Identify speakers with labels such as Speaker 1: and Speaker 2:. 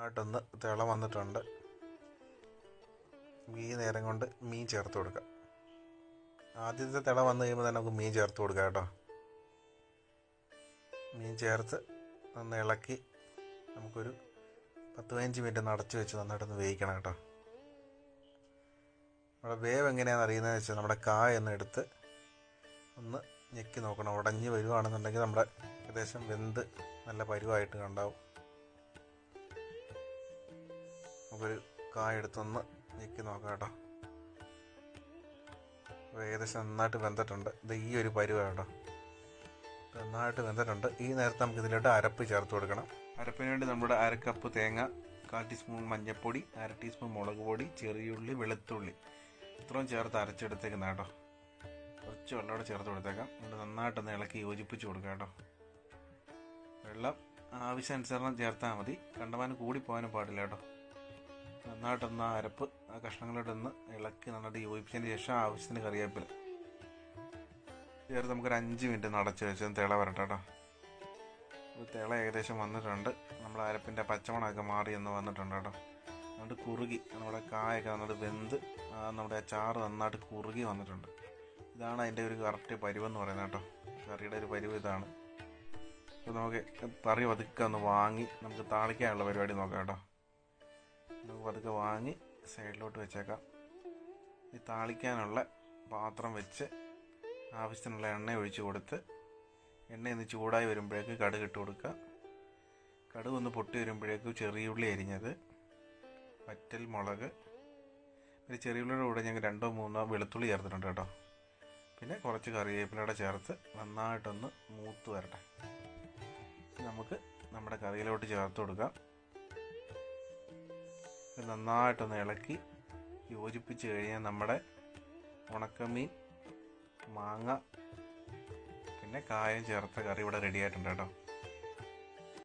Speaker 1: ആയിട്ടൊന്ന് തിള വന്നിട്ടുണ്ട്. ഈ നേരം കൊണ്ട് മീൻ ചേർത്ത് കൊടുക്കാം. ആദ്യത്തെ തിള വന്നു കഴിയുമ്പോൾ തന്നെ നമുക്ക് മീൻ ചേർത്ത് കൊടുക്കാം കേട്ടോ. മീൻ ചേർത്ത് ഒന്ന് ഇളക്കി നമുക്കൊരു പത്ത് പതിനഞ്ച് മിനിറ്റ് ഒന്ന് അടച്ച് വെച്ച് നന്നായിട്ടൊന്ന് വേവിക്കണം കേട്ടോ. നമ്മുടെ വേവ് എങ്ങനെയാണെന്ന് അറിയുന്നതെന്ന് വെച്ചാൽ നമ്മുടെ കായ ഒന്ന് എടുത്ത് ഒന്ന് ഞെക്കി നോക്കണം. ഉടഞ്ഞ് വരുവാണെന്നുണ്ടെങ്കിൽ നമ്മുടെ ഏകദേശം വെന്ത് നല്ല പരുവായിട്ട് കണ്ടാവും നമുക്കൊരു കായ എടുത്തൊന്ന് ഞെക്കി നോക്കാം കേട്ടോ. ഏകദേശം നന്നായിട്ട് വെന്തിട്ടുണ്ട്. ഇത് ഈ ഒരു പരുവ കേട്ടോ. നന്നായിട്ട് വെന്തിട്ടുണ്ട്. ഈ നേരത്തെ നമുക്ക് ഇതിലോട്ട് അരപ്പ് ചേർത്ത് കൊടുക്കണം. അരപ്പിന് വേണ്ടി നമ്മുടെ അര കപ്പ് തേങ്ങ കാൽ ടീസ്പൂൺ മഞ്ഞൾപ്പൊടി അര ടീസ്പൂൺ മുളക് പൊടി ചെറിയുള്ളി വെളുത്തുള്ളി. ഇത്രയും ചേർത്ത് അരച്ചെടുത്തേക്കുന്ന കേട്ടോ. കുറച്ച് വെള്ളമോടെ ചേർത്ത് കൊടുത്തേക്കാം. എന്നിട്ട് നന്നായിട്ടൊന്ന് ഇളക്കി യോജിപ്പിച്ച് കൊടുക്കാം കേട്ടോ. വെള്ളം ആവശ്യാനുസരണം ചേർത്താൽ മതി. കണ്ടമാനം കൂടി പോകാനും പാടില്ല കേട്ടോ. നന്നായിട്ടൊന്ന് ആ അരപ്പ് ആ കഷ്ണങ്ങളോടൊന്ന് ഇളക്കി നന്നായിട്ട് യോജിപ്പിച്ചതിന് ശേഷം ആവശ്യത്തിന് കറിവേപ്പില. ചേർത്ത് നമുക്കൊരു അഞ്ച് മിനിറ്റ് നടച്ച് വെച്ച് തിള വരട്ടെ കേട്ടോ. തിള ഏകദേശം വന്നിട്ടുണ്ട്. നമ്മുടെ അരപ്പിന്റെ പച്ചമണമൊക്കെ മാറി എന്ന് വന്നിട്ടുണ്ട് കേട്ടോ. അതുകൊണ്ട് കുറുകി നമ്മുടെ കായൊക്കെ നന്നായിട്ട് വെന്ത് നമ്മുടെ ചാറ് നന്നായിട്ട് കുറുകി വന്നിട്ടുണ്ട്. ഇതാണ് അതിന്റെ ഒരു കറക്റ്റ് പരിവെന്ന് പറയുന്നത് കേട്ടോ. കറിയുടെ ഒരു പരിവ് ഇതാണ്. അപ്പോൾ നമുക്ക് കറി പതുക്കെ ഒന്ന് വാങ്ങി നമുക്ക് താളിക്കാനുള്ള പരിപാടി നോക്കാം കേട്ടോ. പതുക്കെ വാങ്ങി സൈഡിലോട്ട് വെച്ചേക്കാം. ഈ താളിക്കാനുള്ള പാത്രം വെച്ച് ആവശ്യത്തിനുള്ള എണ്ണ ഒഴിച്ച് കൊടുത്ത് എണ്ണ ഒന്ന് ചൂടായി വരുമ്പോഴേക്ക് കടുക് ഇട്ട് കൊടുക്കുക. കടുക് ഒന്ന് പൊട്ടി വരുമ്പോഴേക്ക് ചെറിയുള്ളി അരിഞ്ഞത് വറ്റൽ മുളക് ഒരു ചെറിയുള്ളിയുടെ കൂടെ ഞങ്ങൾ രണ്ടോ മൂന്നോ വെളുത്തുള്ളി ചേർത്തിട്ടുണ്ട് കേട്ടോ. പിന്നെ കുറച്ച് കറിവേപ്പിലൂടെ ചേർത്ത് നന്നായിട്ടൊന്ന് മൂത്ത് വരട്ടെ. നമുക്ക് നമ്മുടെ കറിയിലോട്ട് ചേർത്ത് കൊടുക്കാം. നന്നായിട്ടൊന്ന് ഇളക്കി യോജിപ്പിച്ച് കഴിഞ്ഞാൽ നമ്മുടെ ഉണക്കമീൻ മാങ്ങ പിന്നെ കായം ചേർത്ത കറി ഇവിടെ റെഡി ആയിട്ടുണ്ട് കേട്ടോ.